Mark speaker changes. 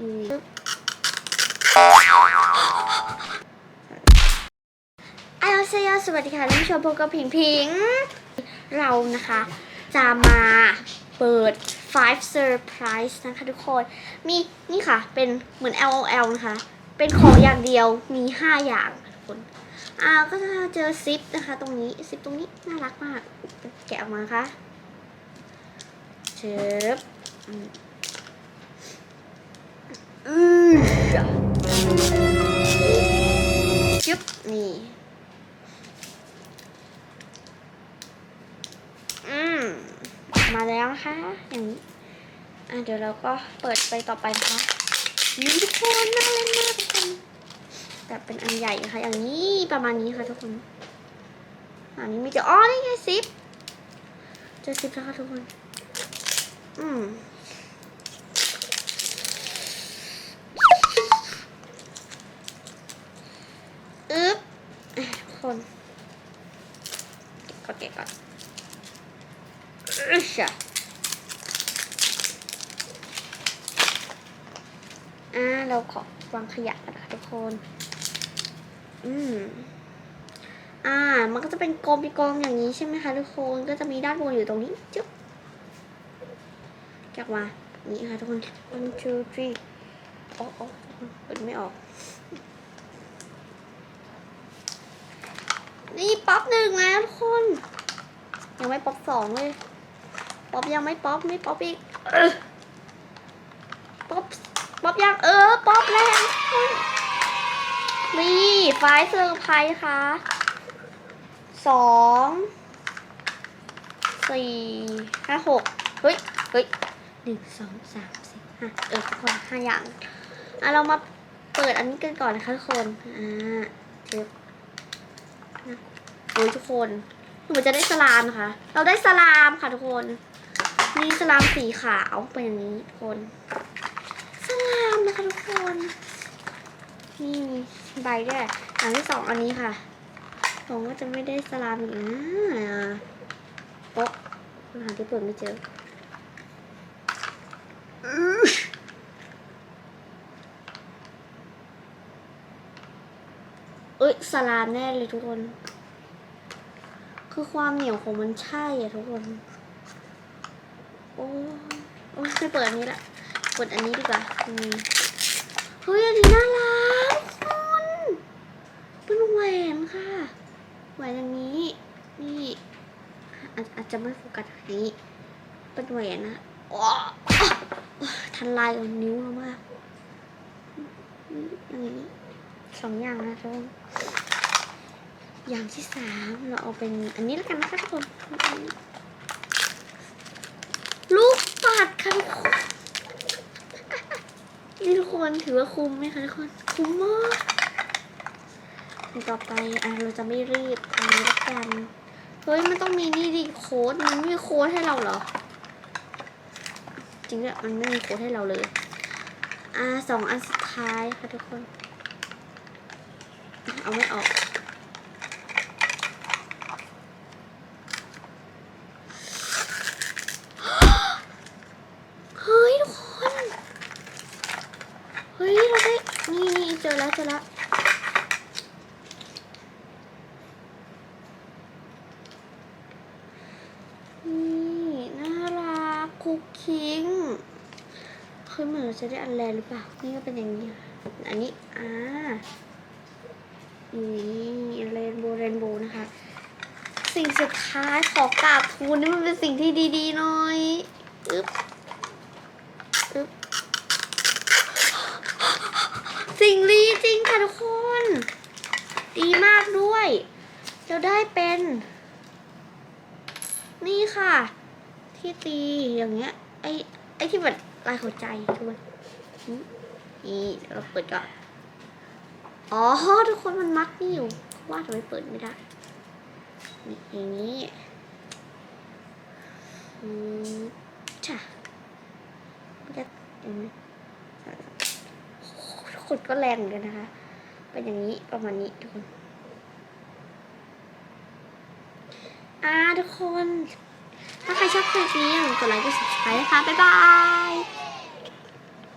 Speaker 1: อืมอายเซียสวัสดีค่ะท่านผู้ชมพบกับผิงผิง เรานะคะ จะมาเปิด five surprise นะคะทุกคน มีนี่ค่ะ เป็นเหมือน LOL นะคะ เป็นของอย่างเดียวมี 5 อย่างทุกคนอ่าก็จะเจอซิปนะคะ ตรงนี้ซิปตรงนี้น่ารักมาก แกะออกมาค่ะเชิบ อืมอือจุ๊บนี่อืมมาแล้วนะคะอย่างนี้อะเดี๋ยวเราก็เปิดไปต่อไปนะคะนี่ทุกคนน่าเล่นมากทุกคนแต่เป็นอันใหญ่ค่ะ อย่างนี้ประมาณนี้ค่ะทุกคนอันนี้มีจะอ๋อนี่ไงซิปเจอซิปแล้วค่ะทุกคน อืม อึ๊บอะทุก คนก็บก่อนเก็บก่อนอึชะอ่าเราขอวางขยะกันนะคะทุกคน อืมอ่า มันก็จะเป็นกลมเป็นกลมอย่างนี้ใช่ไหมคะทุกคน ก็จะมีด้านบนอยู่ตรงนี้จุ๊บจากมา นี่ค่ะทุกคน one two three โอ้โอ้เปิดไม่ออก นี่ป๊อปหนึ่งแล้วทุกคน ยังไม่ป๊อปสองเลย ป๊อปยังไม่ป๊อปไม่ป๊อปอีกป๊อปป๊อปยังเออป๊อปแล้วทุกคนนี่ไฟเซอร์ไพรส์ค่ะสองสี่ห้าหกเฮ้ยเฮ้ยหนึ่งสองสามสี่ห้าเออทุกคนห้าอย่างอะเรามาเปิดอันนี้กันก่อนนะคะทุกคนอ่าเทป โอ้ยทุกคนหนูจะได้สลามนะคะ เราได้สลามค่ะทุกคนมีสลามสีขาวเป็นอย่างนี้ทุกคนสลามนะคะทุกคนนี่มีใบด้วยอันที่สองอันนี้ค่ะ ผมก็จะไม่ได้สลามอีกนะโป๊ะหาที่เปิดไม่เจอเอ้ยสลามแน่เลยทุกคน คือความเหนียวของมันใช่อะทุกคน โอ้โอ้ยไม่เปิดอันนี้ละเปิดอันนี้ดีกว่าเฮ้ยอันนี้น่ารักทุกคนเป็นแหวนค่ะ แหวนอย่างนี้ นี่อาจอาจจะไม่โฟกัสนนี้ เป็นแหวนนะโอ้ทันลายกับนิ้วมากอย่างนี้สองอย่างนะทุกคน อย่างที่สามเราเอาเป็นอันนี้แล้วกันนะคะทุกคนลูกปัดค่ะทุกคนนี่ทุกคนถือว่าคุ้มไหมคะทุกคนคุ้มมากต่อไปอะเราจะไม่รีบอันนี้แล้วกันเฮ้ยมันต้องมีนี่ดิโค้ดมันไม่มีโค้ดให้เราเหรอ จริงด้วยมันไม่มีโค้ดให้เราเลยอ่าสองอันสุดท้ายค่ะทุกคน เอาไม่ออก เฮ้ยทุกคน เฮ้ยเราได้นี่นี่เจอแล้วเจอแล้วนี่น่ารักคุกคิงเฮ้ยเหมือนเราจะได้อันแรหรือเปล่า นี่ก็เป็นอย่างนี้ อันนี้อ่านี่เรนโบว์เรนโบว์นะคะ สิ่งสุดท้ายขอกราบทูลนี่มันเป็นสิ่งที่ดีๆหน่อย อึ๊บ อึ๊บ สิ่งดีจริงค่ะทุกคน ดีมากด้วยเราได้เป็น นี่ค่ะ ที่ตีอย่างเงี้ย ไอไอที่แบบลายหัวใจทุกคนอืมนี่เราเปิดก่อนอ๋อทุกคนมันมัดนี่อยู่ว่าทำไมเปิดไม่ได้นี่อย่างนี้อืมจ้ะมันจะเห็นไหมโอ้ โหทุกคนก็แรงเหมือนกันนะคะ เป็นอย่างนี้ประมาณนี้ทุกคนอ่าทุกคน ถ้าใครชอบคลิปนี้อย่าลืมกดไลค์กด subscribe นะคะ บ๊ายบาย